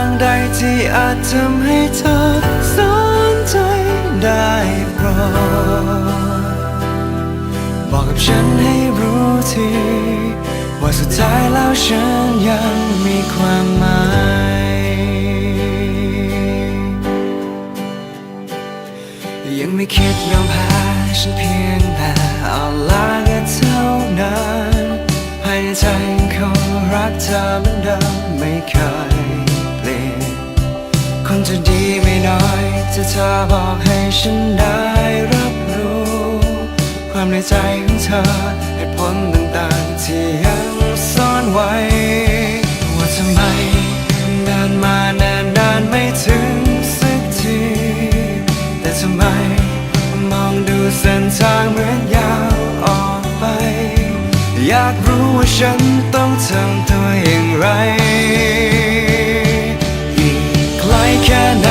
ง ที่อาจทำให้เธอสนใจได้โปรดบอกกับฉันให้รู้ที ว่าสุดท้ายแล้วฉันยังมีความหมายยังไม่คิดยอมแพ้ฉันเพียงแต่อ่อนล้าแค่เท่านั้นภายในใจยังคงรักเธอเหมือนเดิมไม่เคย จะเธอบอกให้ฉันได้รับรู้ ความในใจของเธอเหตุผลต่างๆ ที่ยังซ่อนไว้ ว่าทำไมเดินมานานนานๆไม่ถึงสักที แต่ทำไมมองดูเส้นทางเหมือนยาวออกไป อยากรู้ว่าฉันต้องทำตัวอย่างไร อีกไกลแค่ไหน